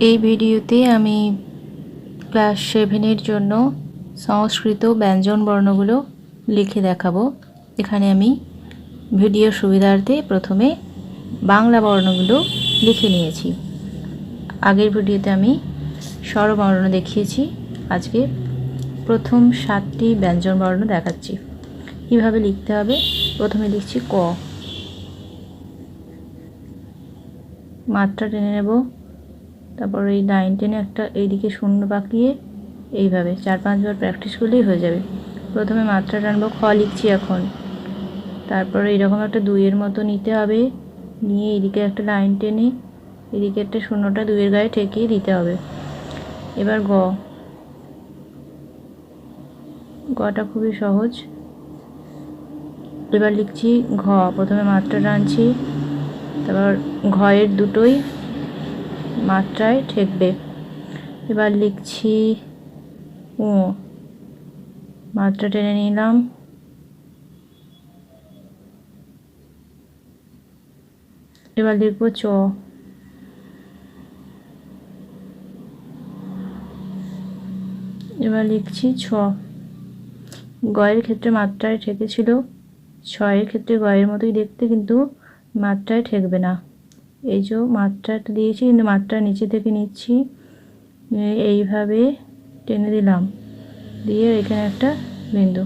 এই ভিডিওতে আমি ক্লাস সেভেনের জন্য সংস্কৃত ব্যঞ্জন বর্ণগুলো লিখে দেখাবো। এখানে আমি ভিডিও সুবিধার্থে প্রথমে বাংলা বর্ণগুলো লিখে নিয়েছি। আগের ভিডিওতে আমি স্বরবর্ণ দেখিয়েছি। আজকে প্রথম সাতটি ব্যঞ্জন বর্ণ দেখাচ্ছি। কীভাবে লিখতে হবে? প্রথমে লিখছি ক। মাত্রা টেনে নেব। তারপর এই লাইন টেনে একটা এইদিকে শূন্য বাঁকিয়ে এইভাবে চার পাঁচবার প্র্যাকটিস করলেই হয়ে যাবে। প্রথমে মাত্রা টানবো, খ লিখছি এখন। তারপরে এরকম একটা দুইয়ের মতো নিতে হবে। নিয়ে এদিকে একটা লাইন টেনে এদিকে একটা শূন্যটা দুইয়ের গায়ে ঠেকিয়ে দিতে হবে। এবার গ। গটা খুবই সহজ। এবার লিখছি ঘ। প্রথমে মাত্রা টানছি, তারপর ঘয়ের দুটোই মাত্রায় ঠেকবে। এবার লিখছি, ও, মাত্রা টেনে নিলাম। এবার লিখব চ। এবার লিখছি ছ। গয়ের ক্ষেত্রে মাত্রায় ঠেকেছিল। ছয়ের ক্ষেত্রে গয়ের মতোই দেখতে, কিন্তু মাত্রায় ঠেকবে না। এই যে মাত্রাটা দিয়েছি, কিন্তু মাত্রা নিচে থেকে নিচ্ছি। এইভাবে টেনে দিলাম। দিয়ে এখানে একটা বিন্দু।